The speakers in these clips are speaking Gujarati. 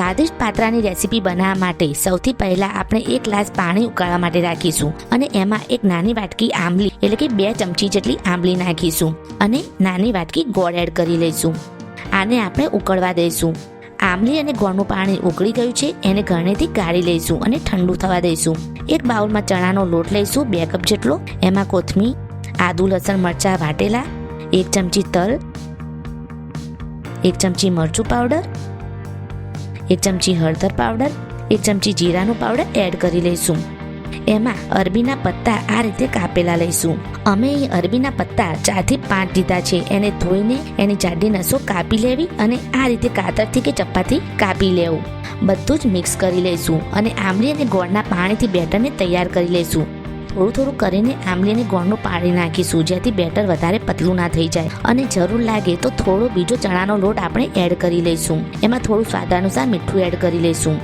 સ્વાદિષ્ટ પાત્રાની રેસીપી બનાવવા માટે સૌથી પહેલા આપણે એક ગ્લાસ પાણી ઉકાળવા માટે રાખીશું અને એમાં એક નાની વાટકી આંબલી, એટલે કે બે ચમચી જેટલી આંબલી નાખીશું અને નાની વાટકી ગોળ એડ કરી લઈશું. આને આપણે ઉકળવા દઈશું. આંબલી અને ગોળનું પાણી ઉકળી ગયું છે, એને ગરણીથી કાઢી લઈશું અને ઠંડુ થવા દઈશું. એક બાઉલમાં ચણાનો લોટ લઈશું, બે કપ જેટલો. એમાં કોથમીર, આદુ, લસણ, મરચાં વાટેલા, એક ચમચી તલ, એક ચમચી મરચું પાવડર એક ચમચી હળદર પાવડર, એક ચમચી જીરાનું પાવડર એડ કરી લઈશું. એમાં અરબીના પત્તા આ રીતે કાપેલા લઈશું. અમે અહીં અરબીના પત્તા ચારથી પાંચ લીધા છે. એને ધોઈને એની જાડી નસો કાપી લેવી અને આ રીતે કાતરથી કે ચપ્પાથી કાપી લેવું. બધું જ મિક્સ કરી લઈશું અને આંબલી અને ગોળના પાણીથી બેટરને તૈયાર કરી લઈશું. થોડું થોડું કરીને આંબલીને ગોળનું પાણી નાખીશું, જેથી બેટર વધારે પતલું ના થઈ જાય. અને જરૂર લાગે તો થોડો બીજો ચણાનો લોટ આપણે એડ કરી લઈશું. એમાં થોડું સ્વાદ અનુસાર મીઠું એડ કરી લઈશું.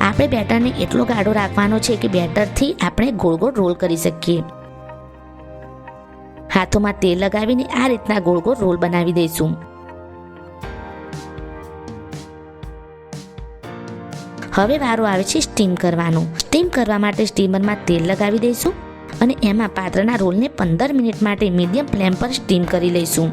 આપણે બેટરને એટલો ગાઢો રાખવાનો છે કે બેટરથી આપણે ગોળ ગોળ રોલ કરી શકીએ. હાથોમાં તેલ લગાવીને આ રીતના ગોળ ગોળ રોલ બનાવી દઈશું. હવે વારો આવે છે સ્ટીમ કરવાનો. સ્ટીમ કરવા માટે સ્ટીમરમાં તેલ લગાવી દઈશું અને એમાં પાત્રના રોલને પંદર મિનિટ માટે મીડિયમ ફ્લેમ પર સ્ટીમ કરી લઈશું.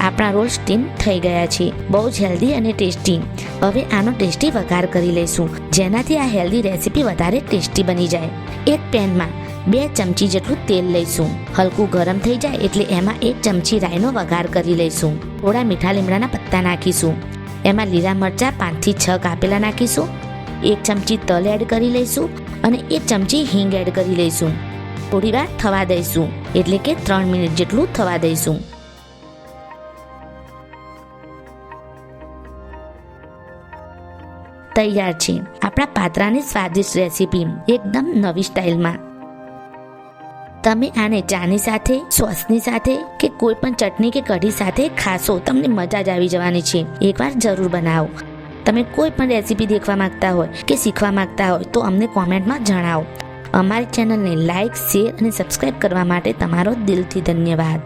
આપણા રોલ સ્ટીમ થઈ ગયા છે. બહુ જ હેલ્ધી અને ટેસ્ટી હવે આનો ટેસ્ટી વઘાર કરી લઈશું. જેનાથી આ હેલ્ધી રેસીપી વધારે ટેસ્ટી બની જાય. એક પેનમાં બે ચમચી જેટલું તેલ લઈશું. હલકું ગરમ થઈ જાય એટલે એમાં એક ચમચી રાઈનો વઘાર કરી લઈશું. થોડા મીઠા લીમડાના પત્તા નાખીશું. એમાં લીલા મરચાં પાંચથી છ કાપેલા નાખીશું. એક ચમચી તલ એડ કરી લઈશું અને એક ચમચી હિંગ એડ કરી લઈશું. થોડી વાર થવા દઈશું, એટલે કે ત્રણ મિનિટ જેટલું થવા દઈશું. તૈયાર છે. આપણા પાત્રાની સ્વાદિષ્ટ રેસીપી એકદમ નવી સ્ટાઇલમાં. તમે આને ચાની સાથે, સોસની સાથે કે કોઈ પણ ચટણી કે કઢી સાથે ખાશો, તમને મજા જ આવી જવાની છે. એકવાર જરૂર બનાવો. તમે કોઈ પણ રેસીપી દેખવા માંગતા હોય કે શીખવા માંગતા હોય તો અમને કોમેન્ટમાં જણાવો. અમારી ચેનલને લાઇક શેર અને સબસ્ક્રાઇબ કરવા માટે તમારો દિલથી ધન્યવાદ.